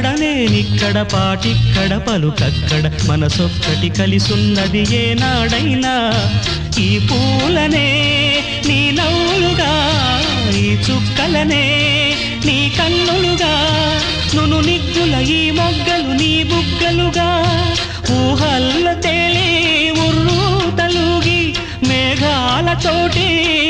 ఇక్కడ నేనిక్కడ పాటిక్కడ పలుకక్కడ మనసొక్కటి కలిసున్నది ఏనాడైనా. ఈ పూలనే నీ నవ్వులుగా ఈ చుక్కలనే నీ కన్నులుగా. నును నిగ్గుల ఈ మొగ్గలు నీ బుగ్గలుగా. ఊహల్ల తేలి ఉర్రూ తలుగి మేఘాలతోటి చోటే